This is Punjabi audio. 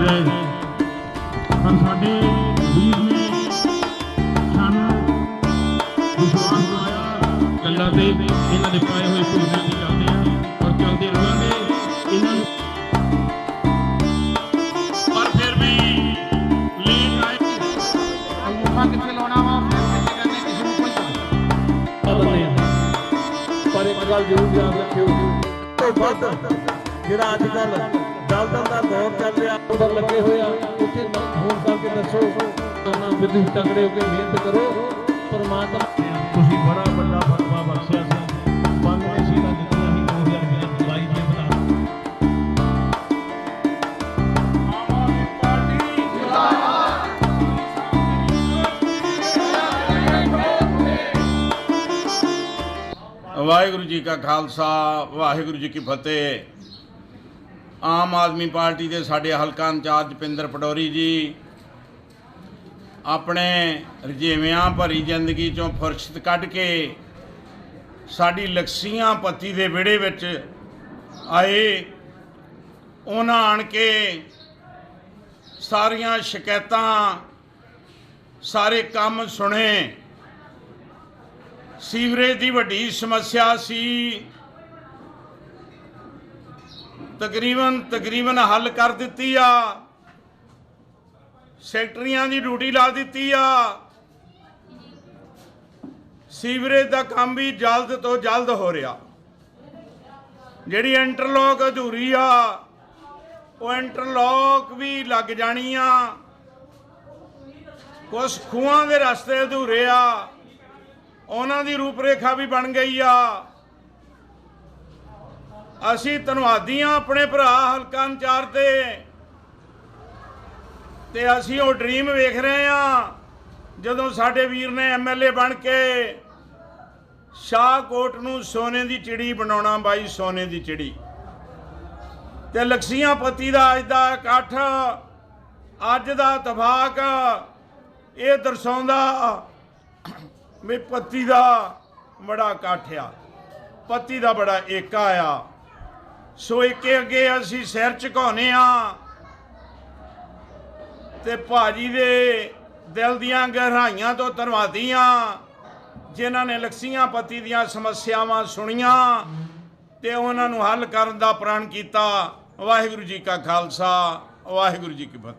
ਪਰ ਸਾਡੇ ਵੀਰ ਨੇ ਸਾਨੂੰ ਵਿਸ਼ਵਾਸ ਦਿਵਾਇਆ। ਗੱਲਾਂ ਤੇ ਇਹਨਾਂ ਦੇ ਪਾਏ ਹੋਏ ਭੁੱਲਾਂ ਦੀ ਚੱਲਦੇ ਆ ਔਰ ਚੱਲਦੇ ਰਹਾਂਗੇ ਇਹਨਾਂ ਨੂੰ। ਪਰ ਫਿਰ ਵੀ ਲੇਟ ਆਏ। ਅੰਗੂਠਾ ਕਿੱਥੇ ਲਾਉਣਾ ਵਾ? ਫਿਰ ਕਿੱਥੇ ਕਰਨੇ? ਕਿਸੇ ਨੂੰ ਕੋਈ ਪਰ ਇੱਕ ਗੱਲ ਜ਼ਰੂਰ ਯਾਦ ਰੱਖਿਓ ਤੋਂ ਵੱਧ ਜਿਹੜਾ ਅੱਜ ਕੱਲ ਦਲਦਲ ਦਾ ਦੌਰ ਚੱਲ ਰਿਹਾ। ਉੱਪਰ ਲੱਗੇ ਹੋਏ ਆ। ਉੱਥੇ ਫੋਨ ਕਰਕੇ ਦੱਸੋ। ਉਹਨਾਂ ਵਿਦਿਸ਼ ਤਗੜੇ ਹੋ ਕੇ ਮਿਹਨਤ ਕਰੋ। ਪਰਮਾਤਮਾ ਤੁਸੀਂ ਬੜਾ ਵੱਡਾ ਫਤਵਾ ਬਖਸ਼ਿਆ ਸੀ। 92 ਸੀਟਾਂ ਦਿੱਤੀਆਂ ਸੀ 2022 ਦੇ ਬਣਾ। ਵਾਹਿਗੁਰੂ ਜੀ ਕਾ ਖਾਲਸਾ ਵਾਹਿਗੁਰੂ ਜੀ ਕੀ ਫਤਿਹ। ਆਮ ਆਦਮੀ ਪਾਰਟੀ ਦੇ ਸਾਡੇ ਹਲਕਾ ਇੰਚਾਰਜ ਪਿੰਦਰ ਪਡੋਰੀ ਜੀ, ਆਪਣੇ ਰਜੇਵਿਆਂ ਭਰੀ ਜ਼ਿੰਦਗੀ ਚੋਂ ਫੁਰਸਤ ਕੱਢ ਕੇ ਸਾਡੀ ਲਕਸੀਆਂ ਪੱਤੀ ਦੇ ਵਿਹੜੇ ਵਿੱਚ ਆਏ। ਉਹਨਾਂ ਆਣ ਕੇ ਸਾਰੀਆਂ ਸ਼ਿਕਾਇਤਾਂ, ਸਾਰੇ ਕੰਮ ਸੁਣੇ। ਸੀਵਰੇਜ ਦੀ ਵੱਡੀ ਸਮੱਸਿਆ ਸੀ ਤਕਰੀਬਨ ਤਕਰੀਬਨ ਹੱਲ ਕਰ ਦਿੱਤੀ ਆ। ਸੈਕਟਰੀਆਂ ਦੀ ਡਿਊਟੀ ਲਾ ਦਿੱਤੀ ਆ। ਸੀਵਰੇਜ ਦਾ ਕੰਮ ਵੀ ਜਲਦ ਤੋਂ ਜਲਦ ਹੋ ਰਿਹਾ। ਜਿਹੜੀ ਇੰਟਰਲੋਕ ਅਧੂਰੀ ਆ, ਉਹ ਇੰਟਰਲੋਕ ਵੀ ਲੱਗ ਜਾਣੀ ਆ। ਕੁਝ ਖੂਹਾਂ ਦੇ ਰਸਤੇ ਅਧੂਰੇ ਆ। ਉਹਨਾਂ ਦੀ ਰੂਪਰੇਖਾ ਵੀ ਬਣ ਗਈ ਆ। ਅਸੀਂ ਧੰਨਵਾਦੀ ਆ ਆਪਣੇ ਭਰਾ ਹਲਕਾ ਇੰਚਾਰਜ ਤੇ। ਤੇ ਅਸੀਂ ਉਹ ਡ੍ਰੀਮ ਵੇਖ ਰਹੇ ਆ ਜਦੋਂ ਸਾਡੇ ਵੀਰ ਨੇ ਐਮਐਲਏ ਬਣ ਕੇ ਸ਼ਾਹਕੋਟ ਨੂੰ ਸੋਨੇ ਦੀ ਚਿੜੀ ਬਣਾਉਣਾ, ਬਾਈ ਸੋਨੇ ਦੀ ਚਿੜੀ। ਤੇ ਲਕਸੀਆਂ ਪਤੀ ਦਾ ਅੱਜ ਦਾ ਇਕੱਠ, ਅੱਜ ਦਾ ਤਫਾਕ ਇਹ ਦਰਸਾਉਂਦਾ ਵੀ ਪਤੀ ਦਾ ਬੜਾ ਇਕੱਠ ਆ। ਪਤੀ ਦਾ ਬੜਾ ਏਕਾ ਆ। ਸੋ ਏਕੇ ਅੱਗੇ ਅਸੀਂ ਸਿਰ ਝੁਕਾਉਨੇ ਆ ਤੇ ਭਾਜੀ ਦੇ ਦਿਲ ਦੀਆਂ ਗਹਿਰਾਈਆਂ ਤੋਂ ਧੰਨਵਾਦੀ ਆ ਜਿਨ੍ਹਾਂ ਨੇ ਲਕਸੀਆਂ ਪਤੀ ਦੀਆਂ ਸਮੱਸਿਆਵਾਂ ਸੁਣੀਆਂ ਤੇ ਉਹਨਾਂ ਨੂੰ ਹੱਲ ਕਰਨ ਦਾ ਪ੍ਰਣ ਕੀਤਾ। ਵਾਹਿਗੁਰੂ ਜੀ ਕਾ ਖਾਲਸਾ, ਵਾਹਿਗੁਰੂ ਜੀ ਕੀ ਫਤਿਹ।